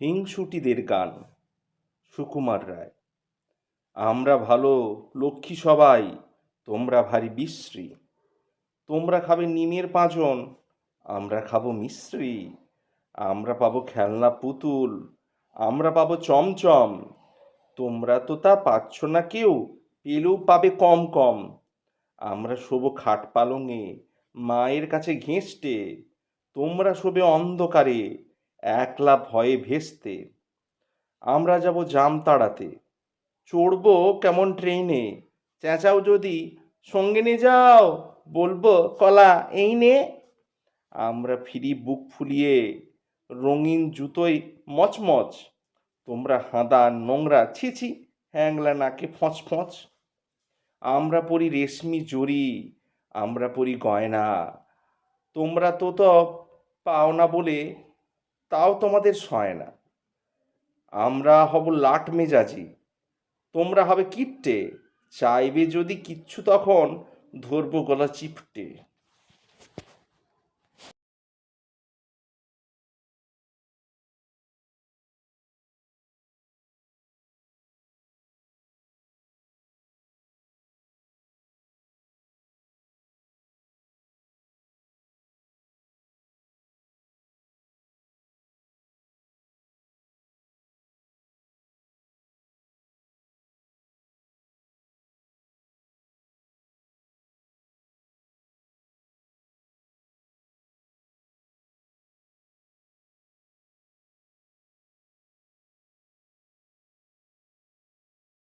হিংসুটিদের গান, সুকুমার রায়। আমরা ভালো লক্ষ্মী সবাই, তোমরা ভারী বিশ্রী। তোমরা খাবে নিমের পাঁচন আমরা খাব মিশ্রি। আমরা পাবো খেলনা পুতুল, আমরা পাবো চমচম। তোমরা তো তা পাচ্ছ না কেউ, পেলেও পাবে কম কম। আমরা শোবো খাট পালঙে, মায়ের কাছে ঘেঁষটে। তোমরা শোবে অন্ধকারে একলা ভয়ে ভেস্তে। আমরা যাব জাম তাড়াতে। চড়বো কেমন ট্রেনে? চেঁচাও যদি। সঙ্গে নিয়ে যাও, বলব, কলা, এই নে। আমরা ফিরি বুক ফুলিয়ে। রঙিন জুতোয় মচমচ। তোমরা হাঁদা নোংরা, ছি ছি, হ্যাংলা নাকে ফঁচ ফঁচ। আমরা পরি রেশমি জড়ি আমরা পরি গয়না। তোমরা তো তো পাও না বলে তাও তোমাদের সয় না। আমরা হব লাট মেজাজি, তোমরা হবে কিপটে, চাইবে যদি কিচ্ছু তখন ধরবো গলা চিপটে।